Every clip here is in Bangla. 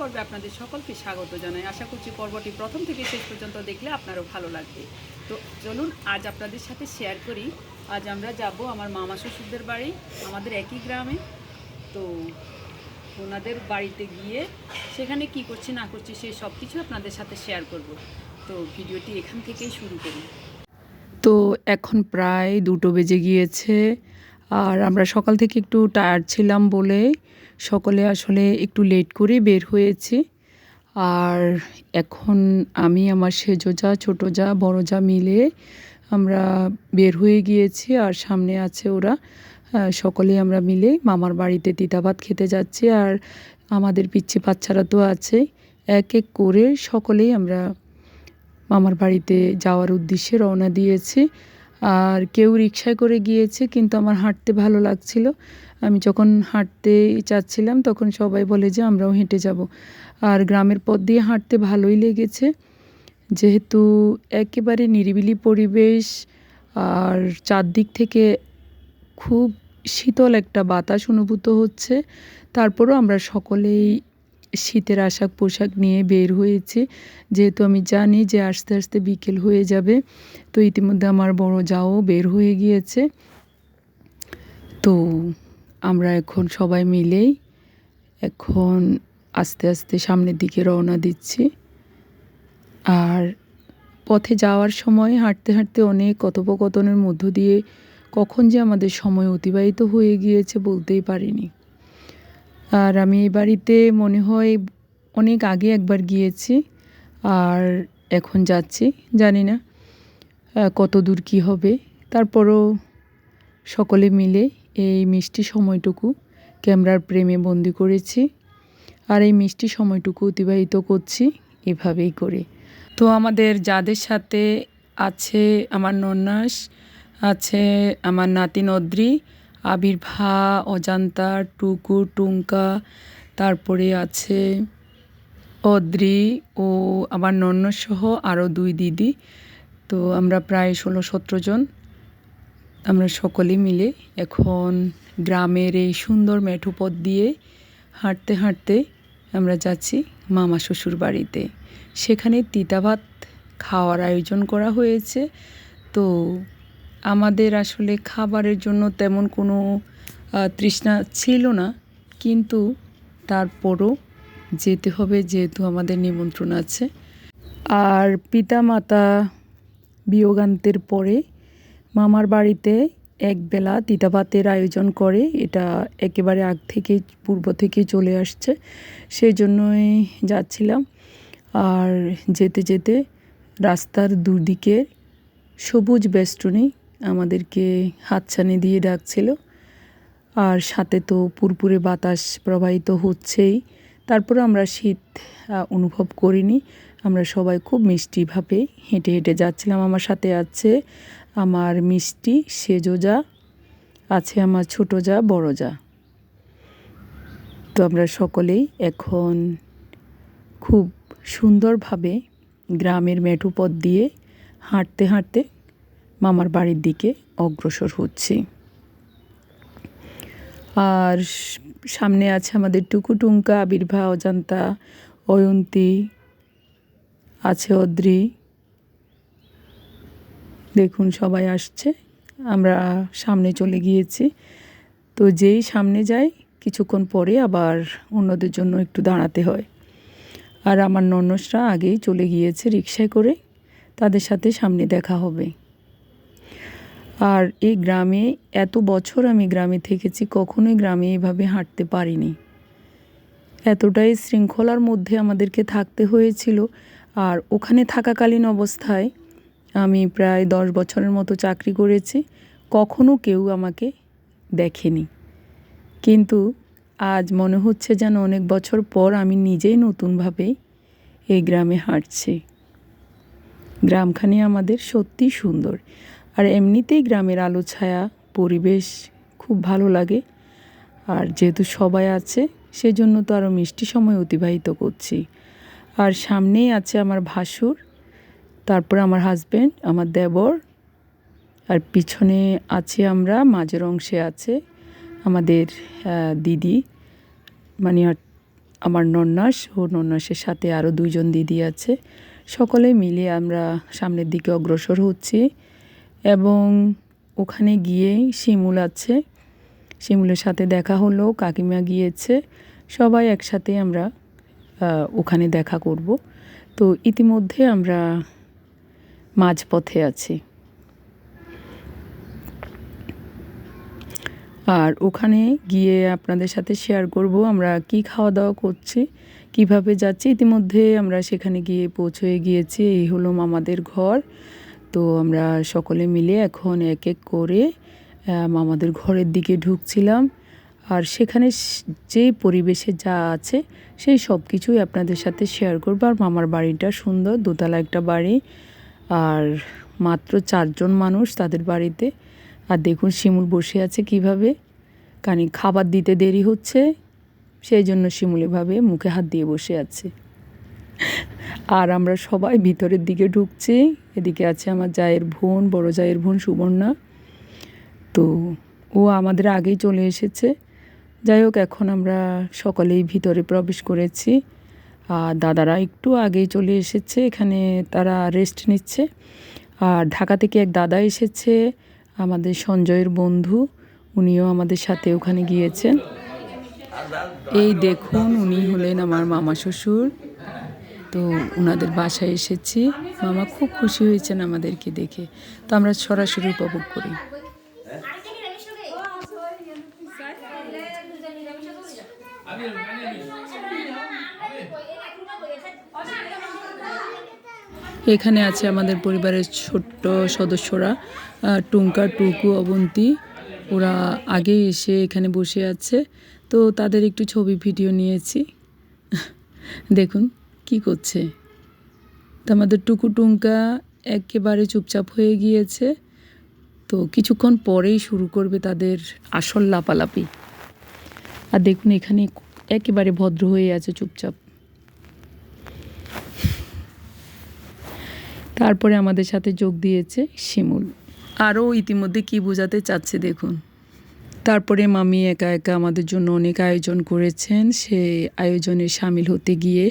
পর্বে আপনাদের সকলকে স্বাগত জানাই। আশা করছি পর্বটি প্রথম থেকে শেষ পর্যন্ত দেখলে আপনারও ভালো লাগবে। তো চলুন, আজ আপনাদের সাথে শেয়ার করি। আজ আমরা যাব আমার মামা শ্বশুরদের বাড়ি, আমাদের একই গ্রামে। তো ওনাদের বাড়িতে গিয়ে সেখানে কি করছি, না করছি সেই সব কিছু আপনাদের সাথে শেয়ার করব। তো ভিডিওটি এখান থেকেই শুরু করি। তো এখন প্রায় দুটো বেজে গিয়েছে, আর আমরা সকাল থেকে একটু টায়ার্ড ছিলাম বলে সকলে আসলে একটু লেট করে বের হয়েছি। আর এখন আমি আমার সেজো যা ছোটো যা বড় যা মিলে আমরা বের হয়ে গিয়েছি আর সামনে আছে ওরা। আহ, সকলেই আমরা মিলে মামার বাড়িতে তিতাভাত খেতে যাচ্ছি আর আমাদের পিচ্ছি বাচ্চারা তো আছে। এক এক করে সকলেই আমরা মামার বাড়িতে যাওয়ার উদ্দেশ্যে রওনা দিয়েছি। আর কেউ রিক্সায় করে গিয়েছে কিন্তু আমার হাঁটতে ভালো লাগছিল। আমি যখন হাঁটতে চাচ্ছিলাম, তখন সবাই বলে যে আমরাও হেঁটে যাব। আর গ্রামের পথ দিয়ে হাঁটতে ভালোই লেগেছে। যেহেতু একেবারে নিরিবিলি পরিবেশ, আর চারদিক থেকে খুব শীতল একটা বাতাস অনুভূত হচ্ছে, তারপরও আমরা সকলেই শীতের আশাক পোশাক নিয়ে বের হয়েছি। যেহেতু আমি জানি যে আস্তে আস্তে বিকেল হয়ে যাবে, তো ইতিমধ্যে আমার বড় যাও বের হয়ে গিয়েছে। তো আমরা এখন সবাই মিলেই এখন আস্তে আস্তে সামনের দিকে রওনা দিচ্ছি। আর পথে যাওয়ার সময় হাঁটতে হাঁটতে অনেক কথোপকথনের মধ্য দিয়ে কখন যে আমাদের সময় অতিবাহিত হয়ে গিয়েছে বলতেই পারিনি। আর আমি এই বাড়িতে মনে হয় অনেক আগে একবার গিয়েছি, আর এখন যাচ্ছি, জানি না কত দূর কী হবে। তারপরও সকলে মিলে এই মিষ্টি সময়টুকু ক্যামেরার প্রেমে বন্দি করেছি আর এই মিষ্টি সময়টুকু অতিবাহিত করছি এভাবেই করে। তো আমাদের যাদের সাথে আছে আমার নন্নাস, আছে আমার নাতি নদ্রি, আবির্ভা, অজান্তা, টুকু, টুঙ্কা, তারপরে আছে অদ্রি ও আমার নন্নসহ আরও দুই দিদি। তো আমরা প্রায় ষোলো সতেরো জন আমরা সকলে মিলে এখন গ্রামের এই সুন্দর মেঠো পথ দিয়ে হাঁটতে হাঁটতে আমরা যাচ্ছি মামা শ্বশুর বাড়িতে। সেখানে তিতাভাত খাওয়ার আয়োজন করা হয়েছে। তো আমাদের আসলে খাবারের জন্য তেমন কোনো তৃষ্ণা ছিল না। কিন্তু তারপরও যেতে হবে যেহেতু আমাদের নিমন্ত্রণ আছে। আর পিতা মাতা বিয়োগান্তের পরে মামার বাড়িতে একবেলা তিতাভাতের আয়োজন করে। এটা একেবারে আগ থেকে পূর্ব থেকে চলে আসছে। সেই জন্যই যাচ্ছিলাম। আর যেতে যেতে রাস্তার দুদিকে সবুজ বেষ্টনী আমাদেরকে হাতছানি দিয়ে ডাকছিল। আর সাথে তো পুরপুরে বাতাস প্রবাহিত হচ্ছেই। তারপরে আমরা শীত অনুভব করিনি। আমরা সবাই খুব মিষ্টিভাবে হেঁটে হেঁটে যাচ্ছিলাম। আমার সাথে আছে আমার মিষ্টি সেজো যা, আছে আমার ছোটো যা, বড় যা। তো আমরা সকলেই এখন খুব সুন্দরভাবে গ্রামের মেঠো পথ দিয়ে হাঁটতে হাঁটতে মামার বাড়ির দিকে অগ্রসর হচ্ছি। আর সামনে আছে আমাদের টুকুটুঙ্কা আবির্ভা অজান্তা, অয়ন্তী, আছে অদ্রি দেখুন, সবাই আসছে। আমরা সামনে চলে গিয়েছি। তো যেই সামনে যাই, কিছুক্ষণ পরে আবার অন্যদের জন্য একটু দাঁড়াতে হয়। আর আমার ননসরা আগেই চলে গিয়েছে রিক্সায় করে। তাদের সাথে সামনে দেখা হবে। আর এই গ্রামে এত বছর আমি গ্রামে থেকেছি, কখনোই গ্রামে এভাবে হাঁটতে পারিনি। এতটাই শৃঙ্খলার মধ্যে আমাদেরকে থাকতে হয়েছিল। আর ওখানে থাকাকালীন অবস্থায় আমি প্রায় দশ বছরের মতো চাকরি করেছি। কখনো কেউ আমাকে দেখেনি। কিন্তু আজ মনে হচ্ছে যেন অনেক বছর পর আমি নিজেই নতুনভাবে এই গ্রামে হাঁটছি। গ্রামখানি আমাদের সত্যি সুন্দর। আর এমনিতেই গ্রামের আলো, ছায়া, পরিবেশ খুব ভালো লাগে। আর যেহেতু সবাই আছে, সেজন্য তো আরও মিষ্টি সময় অতিবাহিত করছি। আর সামনেই আছে আমার ভাসুর। তারপর আমার হাজব্যান্ড আমার দেবর, আর পিছনে আছে আমরা, মাঝের অংশে আছে আমাদের দিদি মানে আমার নন্নাস ও নন্নাসের সাথে আরও দুইজন দিদি আছে। সকলে মিলে আমরা সামনের দিকে অগ্রসর হচ্ছি এবং ওখানে গিয়ে শিমুল আছে। শিমুলের সাথে দেখা হলো, কাকিমা গিয়েছে, সবাই একসাথে আমরা ওখানে দেখা করব। তো ইতিমধ্যে আমরা মাঝপথে আছি। আর ওখানে গিয়ে আপনাদের সাথে শেয়ার করব, আমরা কি খাওয়া দাওয়া করছি, কীভাবে যাচ্ছি, ইতিমধ্যে আমরা সেখানে গিয়ে পৌঁছে গিয়েছি, এই হলো মামাদের ঘর। তো আমরা সকলে মিলে এখন এক এক করে মামাদের ঘরের দিকে ঢুকছিলাম। আর সেখানে যে পরিবেশে যা আছে, সেই সব কিছুই আপনাদের সাথে শেয়ার করব। আর মামার বাড়িটা সুন্দর, দোতলা একটা বাড়ি। আর মাত্র চারজন মানুষ তাদের বাড়িতে। আর দেখুন, শিমুল বসে আছে কীভাবে। কানি খাবার দিতে দেরি হচ্ছে, সেই জন্য শিমুল এভাবে মুখে হাত দিয়ে বসে আছে। আর আমরা সবাই ভিতরের দিকে ঢুকছি। এদিকে আছে আমার জায়ের বোন, বড় জায়ের বোন সুবর্ণা। তো ও আমাদের আগেই চলে এসেছে। যাই হোক, এখন আমরা সকলেই ভিতরে প্রবেশ করেছি। আর দাদারা একটু আগেই চলে এসেছে, এখানে তারা রেস্ট নিচ্ছে। আর ঢাকা থেকে এক দাদা এসেছে, আমাদের সঞ্জয়ের বন্ধু, উনিও আমাদের সাথে ওখানে গিয়েছেন। এই দেখুন, উনি হলেন আমার মামা শ্বশুর। তো ওনাদের বাসায় এসেছি। মামা খুব খুশি হয়েছেন আমাদেরকে দেখে। তো আমরা সরাসরি উপভোগ করি। এখানে আছে আমাদের পরিবারের ছোট্ট সদস্যরা টুঙ্কা, টুকু, অবন্তী। ওরা আগে এসে এখানে বসে আছে। তো তাদের একটু ছবি, ভিডিও নিয়েছি। দেখুন কি করছে। তো আমাদের টুকু, টুঙ্কা একেবারে চুপচাপ হয়ে গিয়েছে। তো কিছুক্ষণ পরেই শুরু করবে তাদের আসল লাপালাপি। আর দেখুন এখানে একেবারে ভদ্র হয়ে আছে চুপচাপ। তারপরে আমাদের সাথে যোগ দিয়েছে শিমুল। আরও ইতিমধ্যে কি বোঝাতে চাচ্ছে দেখুন। তারপরে মামি একা একা আমাদের জন্য অনেক আয়োজন করেছেন। সে আয়োজনে সামিল হতে গিয়ে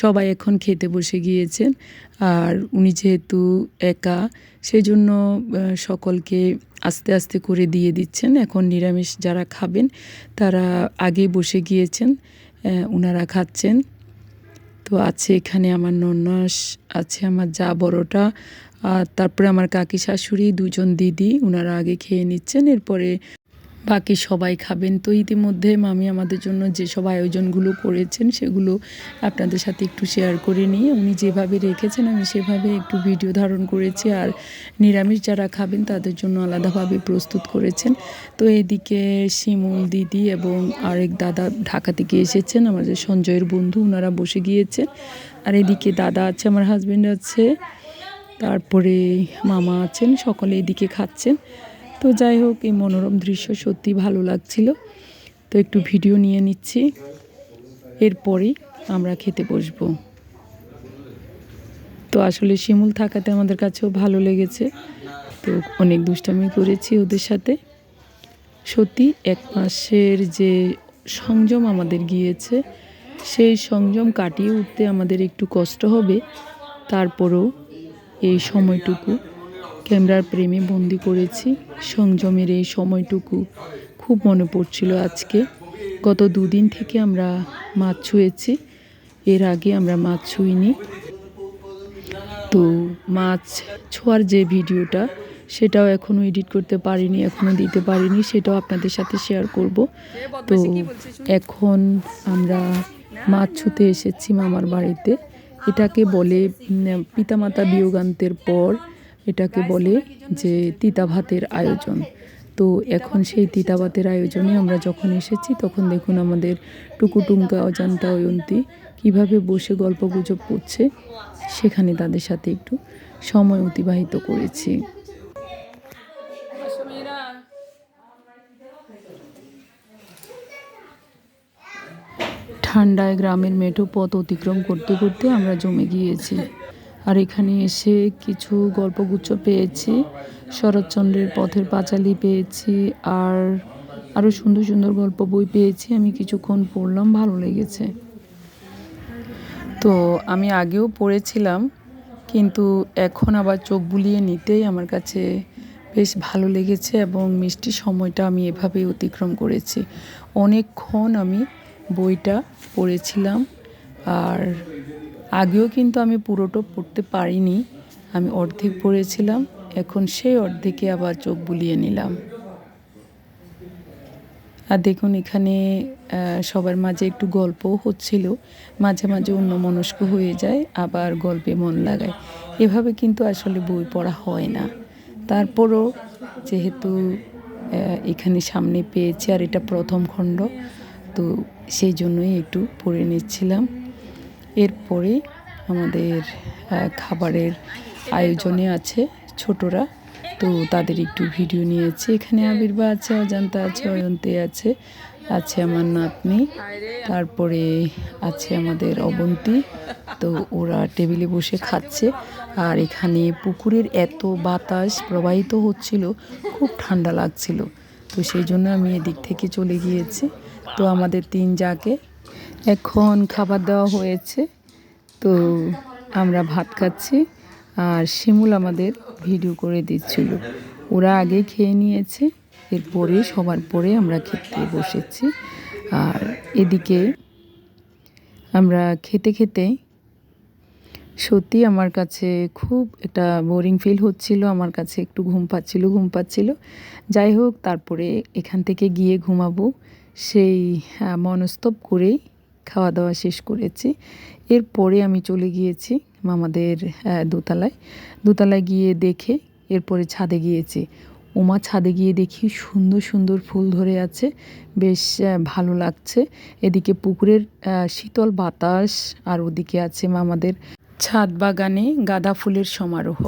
সবাই এখন খেতে বসে গিয়েছেন। আর উনি যেহেতু একা সেজন্য সকলকে আস্তে আস্তে করে দিয়ে দিচ্ছেন। এখন নিরামিষ যারা খাবেন তারা আগে বসে গিয়েছেন ওনারা খাচ্ছেন। তো আছে এখানে আমার ননাস আছে আমার যা বড়টা, আর তারপরে আমার কাকি শাশুড়ি, দুজন দিদি ওনারা আগে খেয়ে নিচ্ছেন, এরপরে বাকি সবাই খাবেন। তো ইতিমধ্যে মামি আমাদের জন্য যেসব আয়োজনগুলো করেছেন, সেগুলো আপনাদের সাথে একটু শেয়ার করে নিয়ে উনি যেভাবে রেখেছেন, আমি সেভাবে একটু ভিডিও ধারণ করেছি। আর নিরামিষ যারা খাবেন, তাদের জন্য আলাদাভাবে প্রস্তুত করেছেন। তো এদিকে শিমুল দিদি এবং আরেক দাদা ঢাকা থেকে এসেছেন, আমাদের সঞ্জয়ের বন্ধু ওনারা বসে গিয়েছেন। আর এদিকে দাদা আছে, আমার হাজব্যান্ড আছে। তারপরে মামা আছেন, সকলে এদিকে খাচ্ছেন। তো যাই হোক, এই মনোরম দৃশ্য সত্যি ভালো লাগছিল। তো একটু ভিডিও নিয়ে নিচ্ছি। এরপরেই আমরা খেতে বসবো। তো আসলে শিমুল থাকাতে আমাদের কাছেও ভালো লেগেছে। তো অনেক দুষ্টামি করেছি ওদের সাথে। সত্যি এক মাসের যে সংযম আমাদের গিয়েছে, সেই সংযম কাটিয়ে উঠতে আমাদের একটু কষ্ট হবে। তারপরও এই সময়টুকু ক্যামেরার প্রেমে বন্দি করেছি। সংযমের এই সময়টুকু খুব মনে পড়ছিল আজকে। গত দুদিন থেকে আমরা মাছ ছুঁয়েছি। এর আগে আমরা মাছ ছুঁইনি। তো মাছ ছোঁয়ার যে ভিডিওটা, সেটাও এখনও এডিট করতে পারিনি এখনও দিতে পারিনি, সেটাও আপনাদের সাথে শেয়ার করব। তো এখন আমরা মাছ ছুঁতে এসেছি মামার বাড়িতে। এটাকে বলে পিতামাতা বিয়োগান্তের পর এটাকে বলে যে তিতা ভাতের আয়োজন। তো এখন সেই তিতা ভাতের আয়োজনে আমরা যখন এসেছি তখন দেখুন আমাদের টুকুটুঙ্কা অজান্তা অয়ন্তী কীভাবে বসে গল্প গুজব করছে সেখানে তাদের সাথে একটু সময় অতিবাহিত করেছি। ঠান্ডায় গ্রামের মেঠো পথ অতিক্রম করতে করতে আমরা জমে গিয়েছি। আর এখানে এসে কিছু গল্পগুচ্ছ পেয়েছি, শরৎচন্দ্রের পথের পাঁচালী পেয়েছি, আর আরও সুন্দর সুন্দর গল্প বই পেয়েছি, আমি কিছুক্ষণ পড়লাম, ভালো লেগেছে। তো আমি আগেও পড়েছিলাম, কিন্তু এখন আবার চোখ বুলিয়ে নিতেই আমার কাছে বেশ ভালো লেগেছে এবং মিষ্টি সময়টা আমি এভাবেই অতিক্রম করেছি। অনেকক্ষণ আমি বইটা পড়েছিলাম, আর আগেও কিন্তু আমি পুরোটা পড়তে পারিনি। আমি অর্ধেক পড়েছিলাম, এখন সেই অর্ধেকে আবার চোখ বুলিয়ে নিলাম। আর দেখুন এখানে সবার মাঝে একটু গল্পও হচ্ছিল, মাঝে মাঝে অন্য মনস্ক হয়ে যায়, আবার গল্পে মন লাগায়। এভাবে কিন্তু আসলে বই পড়া হয় না। তারপরও যেহেতু এখানে সামনে পেয়েছি আর এটা প্রথম খণ্ড, তো সেই জন্যই একটু পড়ে নিচ্ছিলাম। এরপরে আমাদের খাবারের আয়োজনে আছে ছোটরা। তো তাদের একটু ভিডিও নিয়েছি। এখানে আবির্বা আছে, অজান্তা আছে অয়ন্তে আছে। আছে আমার নাতনি, তারপরে আছে আমাদের অবন্তী। তো ওরা টেবিলে বসে খাচ্ছে। আর এখানে পুকুরের এত বাতাস প্রবাহিত হচ্ছিল, খুব ঠান্ডা লাগছিল। তো সেই জন্য আমি এদিক থেকে চলে গিয়েছি। তো আমাদের তিন যাকে এখন খাবার দেওয়া হয়েছে, তো আমরা ভাত খাচ্ছি, আর শিমুল আমাদের ভিডিও করে দিচ্ছিল। ওরা আগে খেয়ে নিয়েছে, এরপরে, সবার পরে আমরা খেতে বসেছি। আর এদিকে আমরা খেতে খেতে সত্যি আমার কাছে খুব একটা বোরিং ফিল হচ্ছিল, আমার কাছে একটু ঘুম পাচ্ছিল ঘুম পাচ্ছিল। যাই হোক, তারপরে এখান থেকে গিয়ে ঘুমাবো, সেই মনস্তব করেই খাওয়া দাওয়া শেষ করেছি। এরপরে আমি চলে গিয়েছি মামাদের দোতলায়। দোতলায় গিয়ে দেখে এরপরে ছাদে গিয়েছি। ওমা ছাদে গিয়ে দেখি সুন্দর সুন্দর ফুল ধরে আছে। বেশ ভালো লাগছে। এদিকে পুকুরের আহ, শীতল বাতাস আর ওদিকে আছে মামাদের ছাদ বাগানে গাঁদা ফুলের সমারোহ।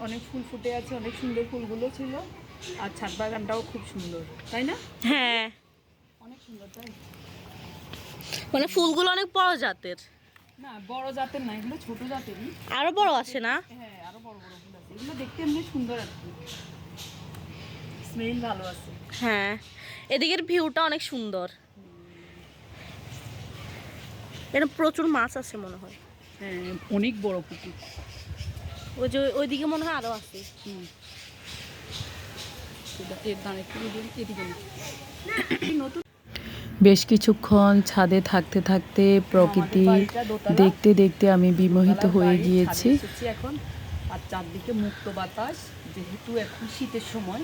অনেক ফুল ফুটে আছে অনেক সুন্দর ফুলগুলো ছিল। আর ছাদ বাগানটাও খুব সুন্দর তাই না? হ্যাঁ। অনেক সুন্দর তাই? মানে ফুলগুলো অনেক বড় জাতের। না বড় জাতের না এগুলো ছোট জাতেরই। আরও বড় আছে না? হ্যাঁ আরও বড় বড় ফুল আছে। এগুলো দেখতে এমনি সুন্দর কি। স্মেল ভালো আছে। হ্যাঁ এদিকের ভিউটা অনেক সুন্দর। এখানে প্রচুর মাছ আছে মনে হয়। হ্যাঁ অনেক বড় পুকুর। ওই যে ওইদিকে মনে হয় আরও আছে। এর দাঁড়ে একটু এদিকে- এদিকে। নতুন বেশ কিছুক্ষণ ছাদে থাকতে থাকতে প্রকৃতি দেখতে দেখতে আমি বিমোহিত হয়ে গিয়েছি। এখন। আর চারদিকে মুক্ত বাতাস যেহেতু এখন শীতের সময়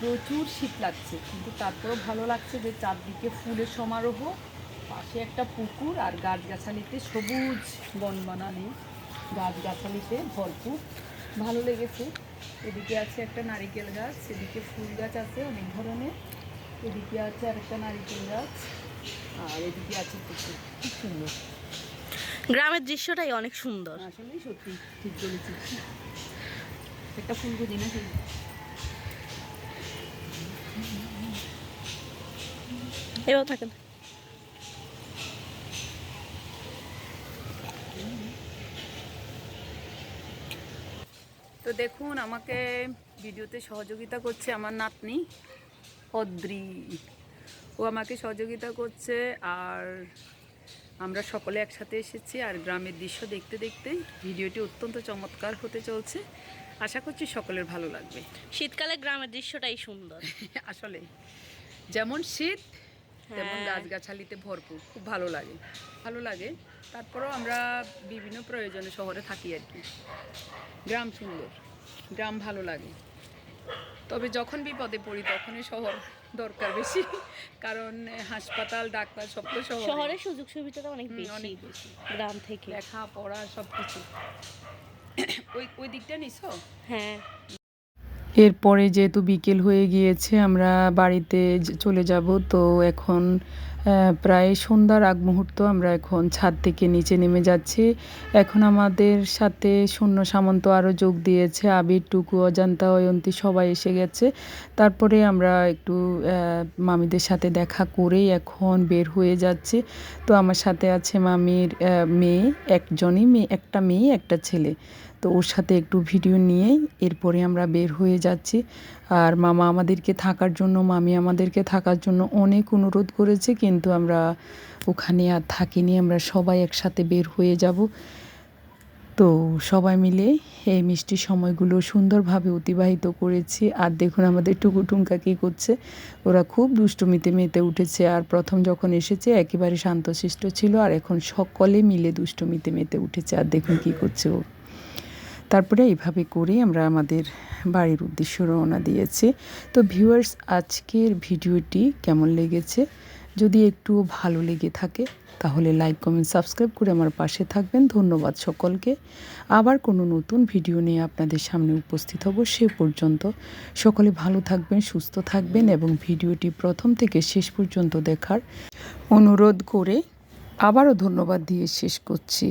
প্রচুর শীত লাগছে। কিন্তু তারপরেও ভালো লাগছে যে চারদিকে ফুলের সমারোহ পাশে একটা পুকুর আর গাছগাছালিতে সবুজ বনবানানে গাছগাছালিতে ভরপুর। ভালো লেগেছে। এদিকে আছে একটা নারিকেল গাছ এদিকে ফুল গাছ আছে অনেক ধরনের। এদিকে আছে গাছ আর এদিকে আছে খুব সুন্দর গ্রামের দৃশ্যটাই অনেক সুন্দর। সত্যি একটা এবার থাকেন। তো দেখুন, আমাকে ভিডিওতে সহযোগিতা করছে আমার নাতনি। অদ্রি। ও আমাকে সহযোগিতা করছে আর আমরা সকলে একসাথে এসেছি আর গ্রামের দৃশ্য দেখতে দেখতে ভিডিওটি অত্যন্ত চমৎকার হতে চলছে। আশা করছি সকলের ভালো লাগবে। শীতকালে গ্রামের দৃশ্যটাই সুন্দর। আসলে যেমন শীত তেমন হ্যাঁ। গাছগাছালিতে ভরপুর খুব ভালো লাগে। ভালো লাগে তারপরেও আমরা বিভিন্ন প্রয়োজনে শহরে থাকি আর কি। গ্রাম সুন্দর গ্রাম ভালো লাগে। তবে যখন বিপদে পড়ি তখনই শহর দরকার বেশি। কারণ হাসপাতাল ডাক্তার সব তো শহরে। শহরের সুযোগ সুবিধাটা অনেক বেশি অনেক বেশি। গ্রাম থেকে। লেখা পড়া সব কিছু ওই ওই দিকটা নিছো? হ্যাঁ। এরপরে যেহেতু বিকেল হয়ে গিয়েছে আমরা বাড়িতে চলে যাব। তো এখন প্রায় সন্ধ্যার আগ মুহূর্ত আমরা এখন ছাদ থেকে নিচে নেমে যাচ্ছি। এখন আমাদের সাথে শূন্য সামন্ত আরও যোগ দিয়েছে, আবির, টুকু, অজান্তা, অয়ন্তী সবাই এসে গেছে। তারপরে আমরা একটু মামিদের সাথে দেখা করেই এখন বের হয়ে যাচ্ছি। তো আমার সাথে আছে মামির মেয়ে, একজনই মেয়ে, একটা মেয়ে, একটা ছেলে। তো ওর সাথে একটু ভিডিও নিয়েই এরপরে আমরা বের হয়ে যাচ্ছি। আর মামা আমাদেরকে থাকার জন্য, মামি আমাদেরকে থাকার জন্য অনেক অনুরোধ করেছে, কিন্তু আমরা ওখানে আর থাকিনি, আমরা সবাই একসাথে বের হয়ে যাব। তো সবাই মিলে এই মিষ্টি সময়গুলো সুন্দরভাবে অতিবাহিত করেছি। আর দেখুন আমাদের টুকু টুঙ্কা কী করছে, ওরা খুব দুষ্টুমিতে মেতে উঠেছে। আর প্রথম যখন এসেছে, একেবারে শান্তশিষ্ট ছিল, আর এখন সকলে মিলে দুষ্টুমিতে মেতে উঠেছে। আর দেখুন কী করছে ও। তারপরে এইভাবে করে আমরা আমাদের বাড়ির উদ্দেশ্যে রওনা দিয়েছি। তো ভিউয়ার্স, আজকের ভিডিওটি কেমন লেগেছে? যদি একটু ভালো লেগে থাকে, তাহলে লাইক, কমেন্ট, সাবস্ক্রাইব করে আমার পাশে থাকবেন। ধন্যবাদ সকলকে। আবার কোনো নতুন ভিডিও নিয়ে আপনাদের সামনে উপস্থিত হব সে পর্যন্ত। সকলে ভালো থাকবেন, সুস্থ থাকবেন এবং ভিডিওটি প্রথম থেকে শেষ পর্যন্ত দেখার অনুরোধ করে আবারও ধন্যবাদ দিয়ে শেষ করছি।